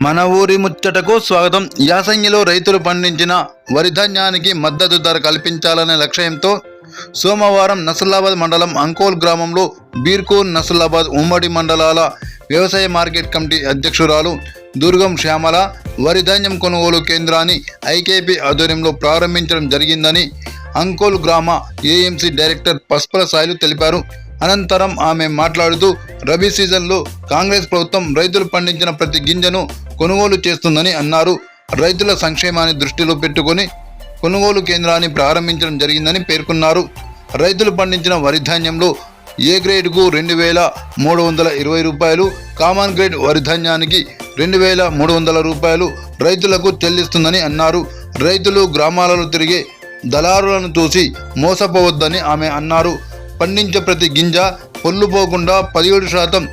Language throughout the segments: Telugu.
మన ఊరి ముచ్చటకు స్వాగతం. యాసంగిలో రైతులు పండించిన వరి ధాన్యానికి మద్దతు ధర కల్పించాలనే లక్ష్యంతో సోమవారం నసలాబాద్ మండలం అంకోల్ గ్రామంలో బీర్కూర్ నసలాబాద్ ఉమ్మడి మండలాల వ్యవసాయ మార్కెట్ కమిటీ అధ్యక్షురాలు దుర్గం శ్యామల వరి ధాన్యం కొనుగోలు కేంద్రాన్ని ఐకేపీ ఆధ్వర్యంలో ప్రారంభించడం జరిగిందని అంకోల్ గ్రామ ఏఎంసీ డైరెక్టర్ పస్పల సాయిలు తెలిపారు. అనంతరం ఆమె మాట్లాడుతూ రబీ సీజన్లో కాంగ్రెస్ ప్రభుత్వం రైతులు పండించిన ప్రతి గింజను కొనుగోలు చేస్తుందని అన్నారు. రైతుల సంక్షేమాన్ని దృష్టిలో పెట్టుకొని కొనుగోలు కేంద్రాన్ని ప్రారంభించడం జరిగిందని పేర్కొన్నారు. రైతులు పండించిన వరి ధాన్యంలో ఏ గ్రేడ్కు రెండు వేల మూడు వందల ఇరవై రూపాయలు కామన్ గ్రేడ్ వరి ధాన్యానికి రెండు వేల మూడు వందల రూపాయలు రైతులకు చెల్లిస్తుందని అన్నారు. రైతులు గ్రామాలలో తిరిగే దళారులను చూసి మోసపోవద్దని ఆమె అన్నారు. పండించే ప్రతి గింజ పొల్లుపోకుండా పదిహేడు శాతం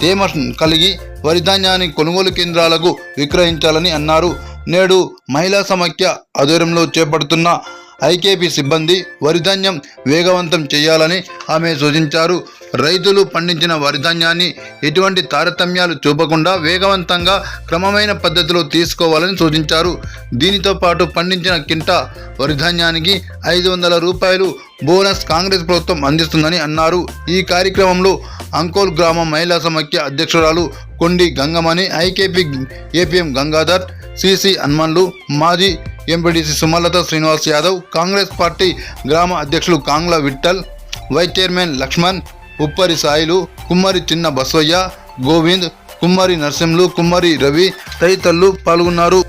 తేమ కలిగి వరి ధాన్యాన్ని కొనుగోలు కేంద్రాలకు విక్రయించాలని అన్నారు. నేడు మహిళా సమాఖ్య ఆధ్వర్యంలో చేపడుతున్న ఐకేపీ సిబ్బంది వరిధాన్యం వేగవంతం చేయాలని ఆమె సూచించారు. రైతులు పండించిన వరి ధాన్యాన్ని ఎటువంటి తారతమ్యాలు చూపకుండా వేగవంతంగా క్రమమైన పద్ధతిలో తీసుకోవాలని సూచించారు. దీనితో పాటు పండించిన కింట వరి ధాన్యానికి ఐదు వందల రూపాయలు బోనస్ కాంగ్రెస్ ప్రభుత్వం అందిస్తుందని అన్నారు. ఈ కార్యక్రమంలో అంకోల్ గ్రామ మహిళా సమాఖ్య అధ్యక్షురాలు Kondi Gangamani IKP APM Gangadhar CC Hanmanlu మాజీ ఎంపీడీసీ సుమలత శ్రీనివాస్ యాదవ్ కాంగ్రెస్ పార్టీ గ్రామ అధ్యక్షులు కాంగ్లా విఠల్ వైస్ చైర్మన్ లక్ష్మణ్ ఉప్పరి సాయిలు కుమ్మరి చిన్న బసవయ్య గోవింద్ కుమ్మరి నరసింహులు కుమ్మరి రవి తదితరులు పాల్గొన్నారు.